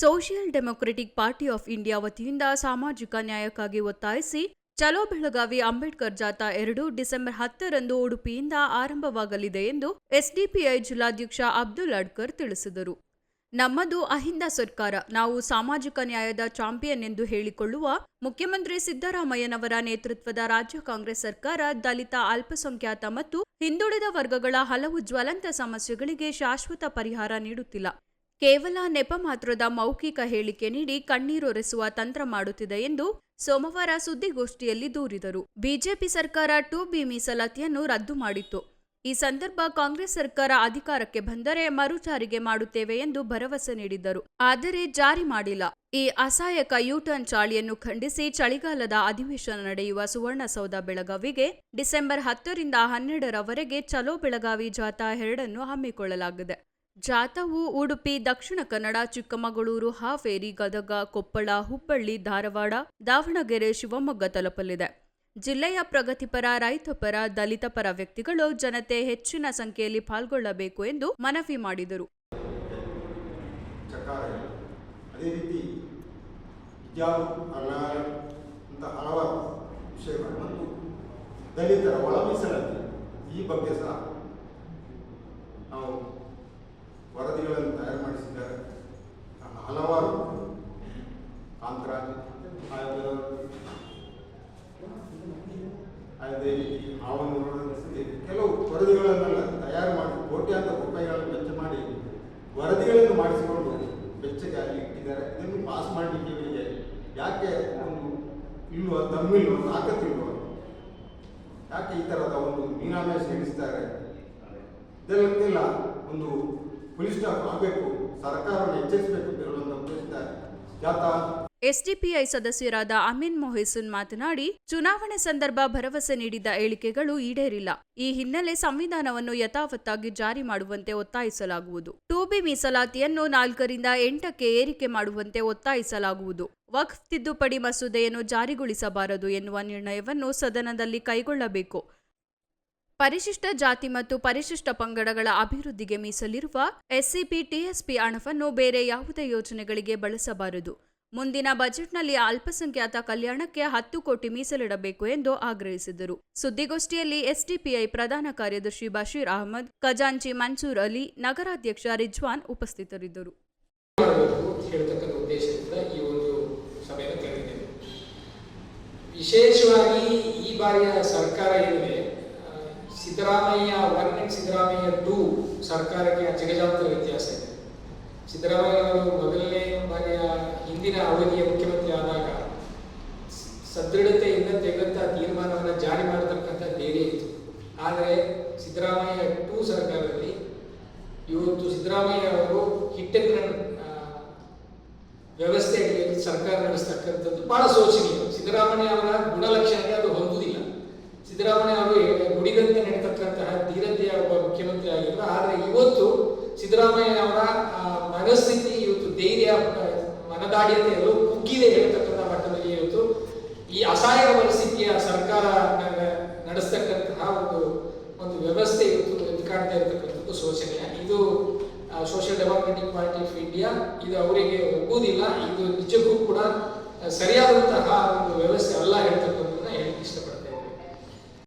Social democratic party of India ವತಿಯಿಂದ ಸಾಮಾಜಿಕ ನ್ಯಾಯಕ್ಕಾಗಿ ಒತ್ತಾಯಿಸಿ, ಚಲೋ ಬೆಳಗಾವಿ ಅಂಬೇಡ್ಕರ್ ಜಾಥಾ ಎರಡು ಡಿಸೆಂಬರ್ ಹತ್ತರಂದು ಉಡುಪಿಯಿಂದ ಆರಂಭವಾಗಲಿದೆ ಎಂದು ಎಸ್ಡಿಪಿಐ ಜಿಲ್ಲಾಧ್ಯಕ್ಷ ಅಬ್ದುಲ್ ಅಡ್ಕರ್ ತಿಳಿಸಿದರು. ನಮ್ಮದು ಅಹಿಂದ ಸರ್ಕಾರ, ನಾವು ಸಾಮಾಜಿಕ ನ್ಯಾಯದ ಚಾಂಪಿಯನ್ ಎಂದು ಹೇಳಿಕೊಳ್ಳುವ ಮುಖ್ಯಮಂತ್ರಿ ಸಿದ್ದರಾಮಯ್ಯನವರ ನೇತೃತ್ವದ ರಾಜ್ಯ ಕಾಂಗ್ರೆಸ್ ಸರ್ಕಾರ ದಲಿತ ಅಲ್ಪಸಂಖ್ಯಾತ ಮತ್ತು ಹಿಂದುಳಿದ ವರ್ಗಗಳ ಹಲವು ಜ್ವಲಂತ ಸಮಸ್ಯೆಗಳಿಗೆ ಶಾಶ್ವತ ಪರಿಹಾರ ನೀಡುತ್ತಿಲ್ಲ. ಕೇವಲ ನೆಪ ಮಾತ್ರದ ಮೌಖಿಕ ಹೇಳಿಕೆ ನೀಡಿ ಕಣ್ಣೀರೊರೆಸುವ ತಂತ್ರ ಮಾಡುತ್ತಿದೆ ಎಂದು ಸೋಮವಾರ ಸುದ್ದಿಗೋಷ್ಠಿಯಲ್ಲಿ ದೂರಿದರು. ಬಿಜೆಪಿ ಸರ್ಕಾರ ಟು ಬಿ ಮೀಸಲಾತಿಯನ್ನು ರದ್ದು ಮಾಡಿತ್ತು. ಈ ಸಂದರ್ಭ ಕಾಂಗ್ರೆಸ್ ಸರ್ಕಾರ ಅಧಿಕಾರಕ್ಕೆ ಬಂದರೆ ಮರುಜಾರಿಗೆ ಮಾಡುತ್ತೇವೆ ಎಂದು ಭರವಸೆ ನೀಡಿದ್ದರು. ಆದರೆ ಜಾರಿ ಮಾಡಿಲ್ಲ. ಈ ಅಸಹಾಯಕ ಯೂಟರ್ನ್ ಚಾಳಿಯನ್ನು ಖಂಡಿಸಿ ಚಳಿಗಾಲದ ಅಧಿವೇಶನ ನಡೆಯುವ ಸುವರ್ಣಸೌಧ ಬೆಳಗಾವಿಗೆ ಡಿಸೆಂಬರ್ ಹತ್ತರಿಂದ ಹನ್ನೆರಡರವರೆಗೆ ಚಲೋ ಬೆಳಗಾವಿ ಜಾಥಾ ಎರಡನ್ನು ಹಮ್ಮಿಕೊಳ್ಳಲಾಗಿದೆ. ಜಾಥಾವು ಉಡುಪಿ, ದಕ್ಷಿಣ ಕನ್ನಡ, ಚಿಕ್ಕಮಗಳೂರು, ಹಾವೇರಿ, ಗದಗ, ಕೊಪ್ಪಳ, ಹುಬ್ಬಳ್ಳಿ, ಧಾರವಾಡ, ದಾವಣಗೆರೆ, ಶಿವಮೊಗ್ಗ ತಲುಪಲಿದೆ. ಜಿಲ್ಲೆಯ ಪ್ರಗತಿಪರ ರೈತಪರ ದಲಿತಪರ ವ್ಯಕ್ತಿಗಳು ಜನತೆ ಹೆಚ್ಚಿನ ಸಂಖ್ಯೆಯಲ್ಲಿ ಪಾಲ್ಗೊಳ್ಳಬೇಕು ಎಂದು ಮನವಿ ಮಾಡಿದರು. ಈ ಬಗ್ಗೆ ಸಹ ನಾವು ವರದಿಗಳನ್ನು ತಯಾರು ಮಾಡಿಸಿದ್ದಾರೆ ಹಲವಾರು ಕಾಂತರಾಜ್ ಆವನೂರು ಕೆಲವು ವರದಿಗಳನ್ನೆಲ್ಲ ತಯಾರು ಮಾಡಿ ಕೋಟ್ಯಾಂತರ ರೂಪಾಯಿಗಳನ್ನು ವೆಚ್ಚ ಮಾಡಿ ವರದಿಗಳನ್ನು ಮಾಡಿಸಿಕೊಂಡು ವೆಚ್ಚಕ್ಕೆ ಅಲ್ಲಿ ಇಟ್ಟಿದ್ದಾರೆ. ಇದನ್ನು ಪಾಸ್ ಮಾಡಲಿಕ್ಕೆ ಇವರಿಗೆ ಯಾಕೆ ಒಂದು ಇಲ್ವ ದಮ್ಮಿಲ್ವ ತಾಕತ್ತಿಲ್ವ ಯಾಕೆ ಈ ಥರದ ಒಂದು ಮೀನಾಮೆ ಎಣಿಸ್ತಾರೆ ಇದೆಲ್ಲಕ್ಕೆಲ್ಲ ಒಂದು ಪೊಲೀಸ್ ಸ್ಟಾಫ್ ಆಗಬೇಕು ಎಚ್ಚರಿಸಬೇಕು ಎಸ್ಡಿಪಿಐ ಸದಸ್ಯರಾದ ಅಮೀನ್ ಮೊಹಿಸುನ್ ಮಾತನಾಡಿ, ಚುನಾವಣೆ ಸಂದರ್ಭ ಭರವಸೆ ನೀಡಿದ ಹೇಳಿಕೆಗಳು ಈಡೇರಿಲ್ಲ. ಈ ಹಿನ್ನೆಲೆ ಸಂವಿಧಾನವನ್ನು ಯಥಾವತ್ತಾಗಿ ಜಾರಿ ಮಾಡುವಂತೆ ಒತ್ತಾಯಿಸಲಾಗುವುದು. ಟೂಬಿ ಮೀಸಲಾತಿಯನ್ನು ನಾಲ್ಕರಿಂದ ಎಂಟಕ್ಕೆ ಏರಿಕೆ ಮಾಡುವಂತೆ ಒತ್ತಾಯಿಸಲಾಗುವುದು. ವಕ್ಫ್ ತಿದ್ದುಪಡಿ ಮಸೂದೆಯನ್ನು ಜಾರಿಗೊಳಿಸಬಾರದು ಎನ್ನುವ ನಿರ್ಣಯವನ್ನು ಸದನದಲ್ಲಿ ಕೈಗೊಳ್ಳಬೇಕು. ಪರಿಶಿಷ್ಟ ಜಾತಿ ಮತ್ತು ಪರಿಶಿಷ್ಟ ಪಂಗಡಗಳ ಅಭಿವೃದ್ಧಿಗೆ ಮೀಸಲಿರುವ ಎಸ್ಸಿಪಿ ಟಿಎಸ್ಪಿ ಹಣವನ್ನು ಬೇರೆ ಯಾವುದೇ ಯೋಜನೆಗಳಿಗೆ ಬಳಸಬಾರದು. ಮುಂದಿನ ಬಜೆಟ್ನಲ್ಲಿ ಅಲ್ಪಸಂಖ್ಯಾತ ಕಲ್ಯಾಣಕ್ಕೆ ಹತ್ತು ಕೋಟಿ ಮೀಸಲಿಡಬೇಕು ಎಂದು ಆಗ್ರಹಿಸಿದರು. ಸುದ್ದಿಗೋಷ್ಠಿಯಲ್ಲಿ ಎಸ್ಡಿಪಿಐ ಪ್ರಧಾನ ಕಾರ್ಯದರ್ಶಿ ಬಶೀರ್ ಅಹಮದ್, ಖಜಾಂಚಿ ಮನ್ಸೂರ್ ಅಲಿ, ನಗರಾಧ್ಯಕ್ಷ ರಿಜ್ವಾನ್ ಉಪಸ್ಥಿತರಿದ್ದರು. ವಿಶೇಷವಾಗಿ ಈ ಬಾರಿಯ ಸರ್ಕಾರ ಏನಿದೆ Siddaramaiah one and Siddaramaiah two ಸರ್ಕಾರಕ್ಕೆ ಅಜಗಜಾಂತರ ವ್ಯತ್ಯಾಸ ಇದೆ. ಸಿದ್ದರಾಮಯ್ಯ ಅವರು ಮೊದಲನೇ ಬಾರಿಯ ಹಿಂದಿನ ಅವಧಿಯ ಮುಖ್ಯಮಂತ್ರಿ ಆದಾಗ ಸದೃಢತೆ ಸದೃಢತೆಯಿಂದ ತೆಗೆದಂತಹ ತೀರ್ಮಾನವನ್ನು ಜಾರಿ ಮಾಡತಕ್ಕಂಥ ಧೈರ್ಯ ಇತ್ತು. ಆದರೆ ಸಿದ್ದರಾಮಯ್ಯ ಟೂ ಸರ್ಕಾರದಲ್ಲಿ ಇವತ್ತು ಸಿದ್ದರಾಮಯ್ಯ ಅವರು ಹಿಟ್ಟಿನ ವ್ಯವಸ್ಥೆಯಲ್ಲಿ ಸರ್ಕಾರ ನಡೆಸ್ತಕ್ಕಂಥದ್ದು ಬಹಳ ಶೋಚನೀಯ. ಸಿದ್ದರಾಮಯ್ಯ ಅವರ ಗುಣಲಕ್ಷಣಕ್ಕೆ ಅದು ಹೊಂದುವುದಿಲ್ಲ ಸಿದ್ದರಾಮಯ್ಯ ಅವರು ನುಡಿದಂತೆ ನಡೀತಕ್ಕಂತಹ ಧೀರತೆಯ ಒಬ್ಬ ಮುಖ್ಯಮಂತ್ರಿ ಆಗಿದ್ರು ಆದರೆ ಇವತ್ತು ಸಿದ್ದರಾಮಯ್ಯ ಅವರ ಆ, ಮನಸ್ಥಿತಿ ಇವತ್ತು ಧೈರ್ಯ ಆ, ಎಲ್ಲವೂ ಕುಗ್ಗಿದೆ ಹೇಳ್ತಕ್ಕಂಥ ಮಟ್ಟದಲ್ಲಿ ಇವತ್ತು ಈ ಅಸಹಾಯ ಪರಿಸ್ಥಿತಿಯ ಸರ್ಕಾರ ನಡೆಸ್ತಕ್ಕಂತಹ ಒಂದು ಒಂದು ವ್ಯವಸ್ಥೆ ಇವತ್ತು ಎದ್ದು ಕಾಣ್ತಾ ಇರತಕ್ಕಂಥದ್ದು ಶೋಷಣೆಯ ಇದು social democratic party of India ಇದು ಅವರಿಗೆ ಒಪ್ಪುವುದಿಲ್ಲ ಇದು ನಿಜಕ್ಕೂ ಕೂಡ ಸರಿಯಾದಂತಹ ಒಂದು ವ್ಯವಸ್ಥೆ ಅಲ್ಲ ಹೇಳ್ತಕ್ಕಂಥ